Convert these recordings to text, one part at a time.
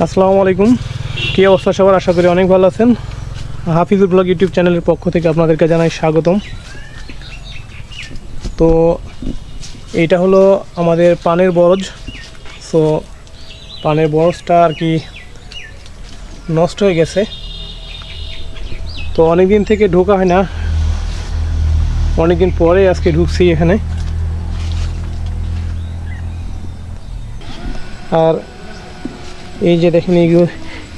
আসসালামু আলাইকুম। কী অবস্থা সবার? আশা করি অনেক ভালো আছেন। হাফিজুল ব্লগ ইউটিউব চ্যানেলের পক্ষ থেকে আপনাদেরকে জানাই স্বাগতম। তো এইটা হলো আমাদের পানের বরজ। সো পানের বরজটা আর কি নষ্ট হয়ে গেছে। তো অনেক দিন থেকে ঢোকা হয় না। অনেক দিন পরে আজকে ঢুকছি এখানে। আর এই যে দেখেন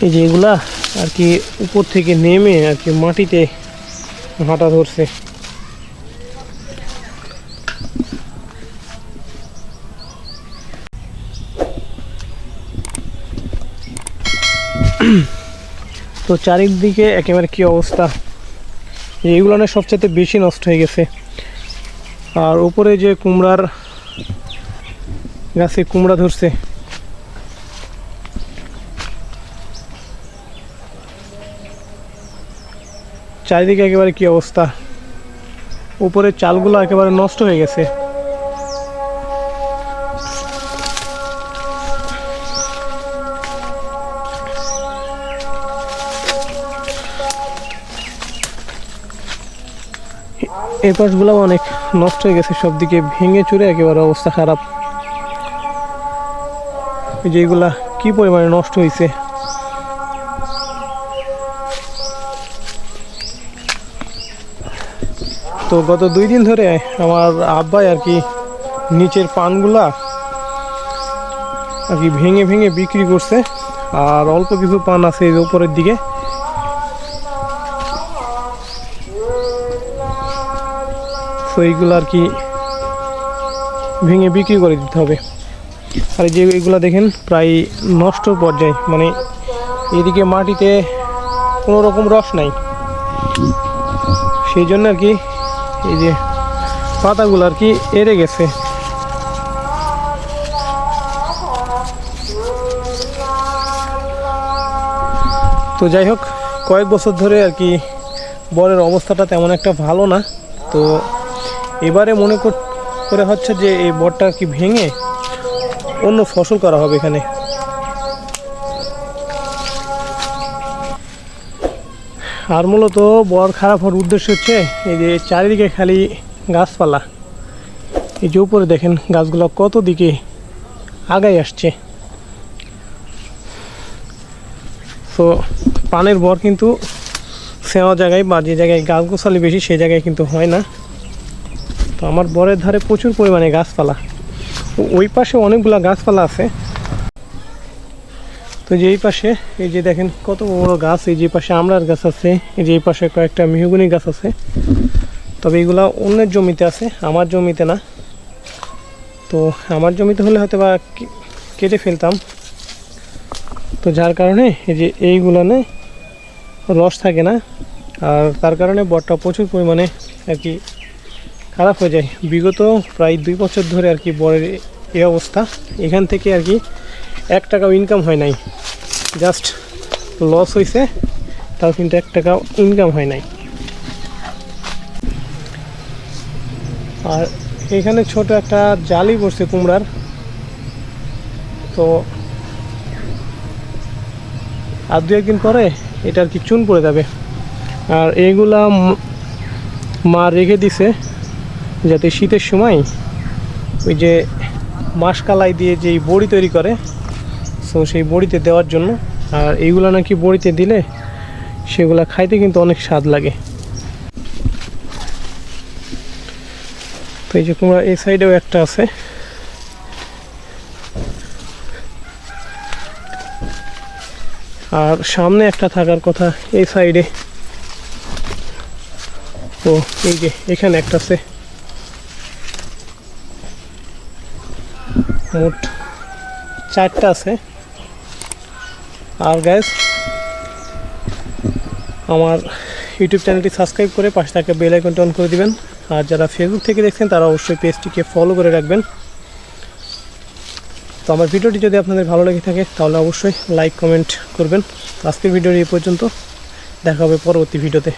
এই যে এগুলা আর কি উপর থেকে নেমে আর কি মাটিতে হাঁটা ধরছে। তো চারিদিকে একেবারে কি অবস্থা? এইগুলো না সবচেয়ে বেশি নষ্ট হয়ে গেছে। আর উপরে যে কুমড়ার গাছে কুমড়া ধরছে। চারিদিকে একেবারে কি অবস্থা? উপরের চালগুলো একেবারে নষ্ট হয়ে গেছে। এই পাশগুলো অনেক নষ্ট হয়ে গেছে সব দিকে ভেঙে চুরে একেবারে অবস্থা খারাপ। যেগুলা কি পরিমাণে নষ্ট হয়েছে তো গত দুই দিন ধরে আমার আব্বাই আর কি নিচের পানগুলা আর কি ভেঙে ভেঙে বিক্রি করছে। আর অল্প কিছু পান আছে এই উপরের দিকে। তো এইগুলো আর কি ভেঙে বিক্রি করে দিতে হবে। আর যে এইগুলো দেখেন, প্রায় নষ্ট পর্যায়ে মানে এদিকে মাটিতে কোনো রকম রস নাই। সেই জন্য আর কি এই যে পাতাগুলো আর কি এড়ে গেছে। তো যাই হোক, কয়েক বছর ধরে আর কি বরের অবস্থাটা তেমন একটা ভালো না। তো এবারে মনে করে হচ্ছে যে এই বরটা আর কি ভেঙে অন্য ফসল করা হবে এখানে। আর মূলত বর খারাপ হওয়ার উদ্দেশ্য হচ্ছে এই যে চারিদিকে খালি গাছপালা। এই যে উপরে দেখেন গাছগুলো কত দিকে আগাই আসছে। তো পানের বর কিন্তু সেওয়া জায়গায় বা যে জায়গায় গাছ গোছালি বেশি সেই জায়গায় কিন্তু হয় না। তো আমার বরের ধারে প্রচুর পরিমাণে গাছপালা। ওই পাশে অনেকগুলা গাছপালা আছে। তো যে এই পাশে, এই যে দেখেন কত বড় গাছ, এই যে পাশে আমড়ার গাছ আছে, এই যে এই পাশে কয়েকটা মেহগুনি গাছ আছে। তবে এগুলা অন্যের জমিতে আছে, আমার জমিতে না। তো আমার জমিতে হলে হয়তো বা কেটে ফেলতাম। তো যার কারণে এই যে এইগুলানে রস থাকে না। আর তার কারণে বরটা প্রচুর পরিমাণে আর কি খারাপ হয়ে যায়। বিগত প্রায় দুই বছর ধরে আর কি বরের এই অবস্থা। এখান থেকে আর কি এক টাকাও ইনকাম হয় নাই। জাস্ট লস হয়েছে তাও কিন্তু এক টাকাও ইনকাম হয় নাই। আর এখানে ছোট একটা জালি পড়ছে কুমড়ার। তো আর দু একদিন পরে এটা আর কি চুন পড়ে যাবে। আর এইগুলা মা রেখে দিছে, যাতে শীতের সময় ওই যে মাসকালাই দিয়ে যেই বড়ি তৈরি করে সো সেই বড়িতে দেওয়ার জন্য, আর এইগুলো নাকি বড়িতে দিলে সেগুলা খাইতে কিন্তু অনেক স্বাদ লাগে। তো এই যে কুমড়া এই সাইডেও একটা আছে। আর সামনে একটা থাকার কথা এই সাইডে। ও, এই যে এখানে একটা আছে। মোট চারটা আছে। আর গ্যাস আমার ইউটিউব চ্যানেলটি সাবস্ক্রাইব করে পাশে থাকা বেল আইকনটি অন করে দিবেন। আর যারা ফেসবুক থেকে দেখছেন, তারা অবশ্যই পেজটিকে ফলো করে রাখবেন। তো আমার ভিডিওটি যদি আপনাদের ভালো লেগে থাকে, তাহলে অবশ্যই লাইক কমেন্ট করবেন। আজকের ভিডিওটি এই পর্যন্ত। দেখা হবে পরবর্তী ভিডিওতে।